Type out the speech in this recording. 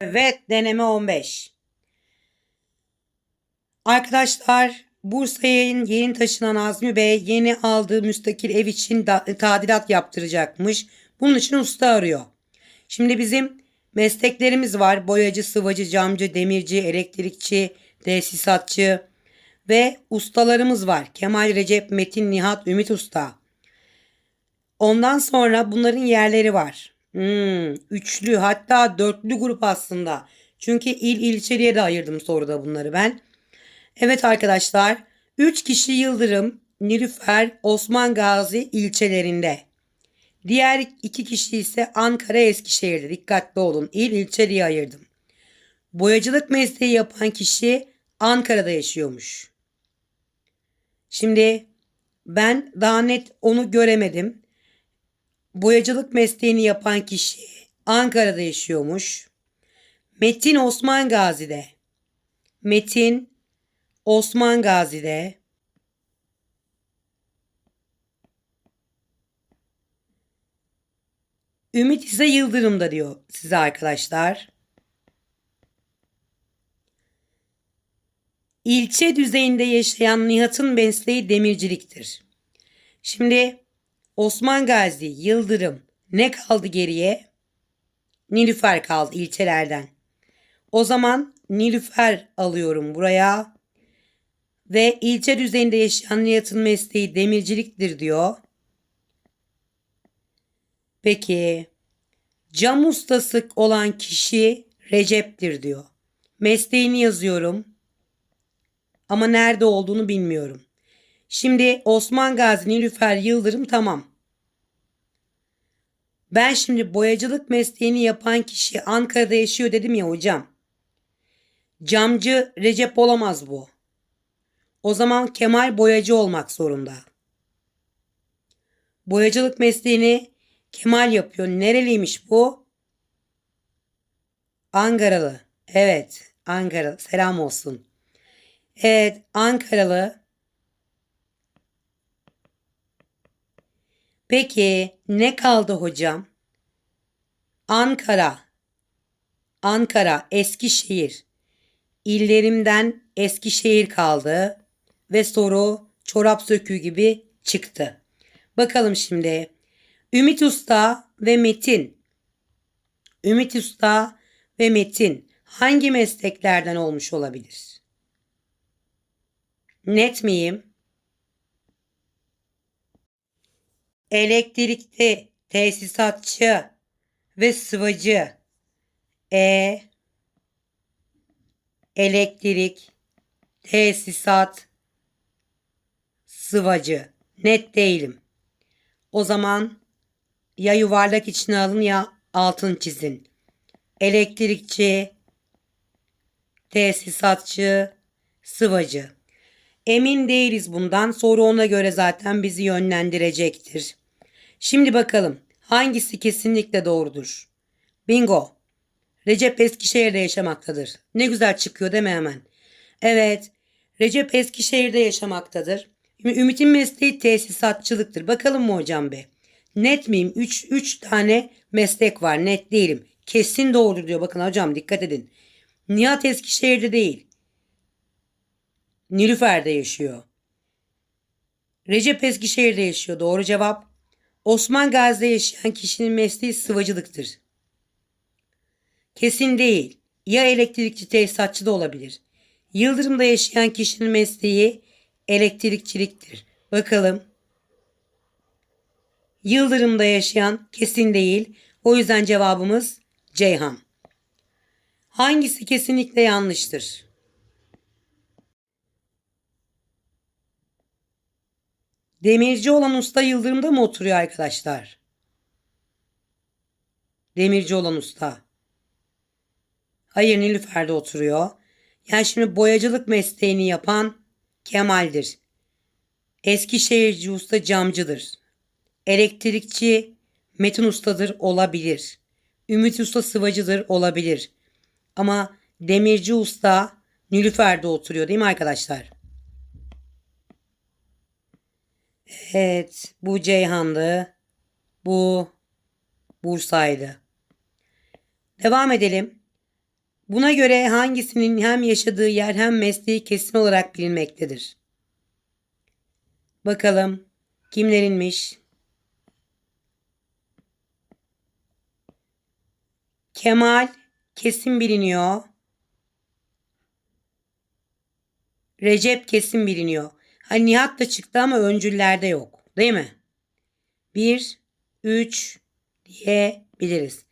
Evet deneme 15. Arkadaşlar Bursa'ya yeni taşınan Azmi Bey yeni aldığı müstakil ev için tadilat yaptıracakmış. Bunun için usta arıyor. Şimdi bizim mesleklerimiz var. Boyacı, sıvacı, camcı, demirci, elektrikçi, tesisatçı ve ustalarımız var. Kemal, Recep, Metin, Nihat, Ümit Usta. Ondan sonra bunların yerleri var. Hmm, üçlü hatta dörtlü grup aslında. Çünkü il ilçeliğe de ayırdım soruda bunları ben. Evet arkadaşlar. Üç kişi Yıldırım, Nilüfer, Osman Gazi ilçelerinde. Diğer iki kişi ise Ankara Eskişehir'de. Dikkatli olun. İl ilçe diye ayırdım. Boyacılık mesleği yapan kişi Ankara'da yaşıyormuş. Şimdi ben daha net onu göremedim. Boyacılık mesleğini yapan kişi Ankara'da yaşıyormuş. Metin Osman Gazi'de. Metin Osman Gazi'de. Ümit ise Yıldırım'da diyor size arkadaşlar. İlçe düzeyinde yaşayan Nihat'ın mesleği demirciliktir. Şimdi Osman Gazi, Yıldırım ne kaldı geriye? Nilüfer kaldı ilçelerden. O zaman Nilüfer alıyorum buraya. Ve ilçe düzeyinde yaşayan Nihat'ın mesleği demirciliktir diyor. Peki cam ustası olan kişi Recep'tir diyor. Mesleğini yazıyorum. Ama nerede olduğunu bilmiyorum. Şimdi Osman Gazi, Nilüfer, Yıldırım tamam. Ben şimdi boyacılık mesleğini yapan kişi Ankara'da yaşıyor dedim ya hocam. Camcı Recep olamaz bu. O zaman Kemal boyacı olmak zorunda. Boyacılık mesleğini Kemal yapıyor. Nereliymiş bu? Ankaralı. Evet, Ankaralı. Selam olsun. Evet, Ankaralı. Peki ne kaldı hocam? Ankara. Ankara, Eskişehir. İllerimden Eskişehir kaldı ve soru çorap söküğü gibi çıktı. Bakalım şimdi. Ümit Usta ve Metin. Ümit Usta ve Metin hangi mesleklerden olmuş olabilir? Net miyim? Elektrikli, tesisatçı ve sıvacı. E elektrik, tesisat, sıvacı. Net değilim. O zaman ya yuvarlak içine alın ya altın çizin. Elektrikçi, tesisatçı, sıvacı. Emin değiliz bundan. Soru ona göre zaten bizi yönlendirecektir. Şimdi bakalım hangisi kesinlikle doğrudur? Bingo. Recep Eskişehir'de yaşamaktadır. Ne güzel çıkıyor değil mi hemen? Evet. Recep Eskişehir'de yaşamaktadır. Ümit'in mesleği tesisatçılıktır. Bakalım mı hocam be? Net miyim? 3 3 tane meslek var. Net değilim. Kesin doğrudur diyor. Bakın hocam dikkat edin. Nihat Eskişehir'de değil. Nilüfer'de yaşıyor. Recep Eskişehir'de yaşıyor. Doğru cevap. Osman Gazi'de yaşayan kişinin mesleği sıvacılıktır. Kesin değil. Ya elektrikçi tesisatçı da olabilir. Yıldırım'da yaşayan kişinin mesleği elektrikçiliktir. Bakalım. Yıldırım'da yaşayan kesin değil. O yüzden cevabımız Ceyhan. Hangisi kesinlikle yanlıştır? Demirci olan usta Yıldırım'da mı oturuyor arkadaşlar? Demirci olan usta. Hayır Nilüfer'de oturuyor. Yani şimdi boyacılık mesleğini yapan Kemal'dir. Eskişehirci usta camcıdır. Elektrikçi Metin ustadır olabilir. Ümit usta sıvacıdır olabilir. Ama demirci usta Nilüfer'de oturuyor değil mi arkadaşlar? Evet bu Ceyhan'dı. Bu Bursa'ydı. Devam edelim. Buna göre hangisinin hem yaşadığı yer hem mesleği kesin olarak bilinmektedir. Bakalım kimlerinmiş? Kemal kesin biliniyor. Recep kesin biliniyor. Hani Nihat da çıktı ama öncüllerde yok. Değil mi? 1, 3 diyebiliriz.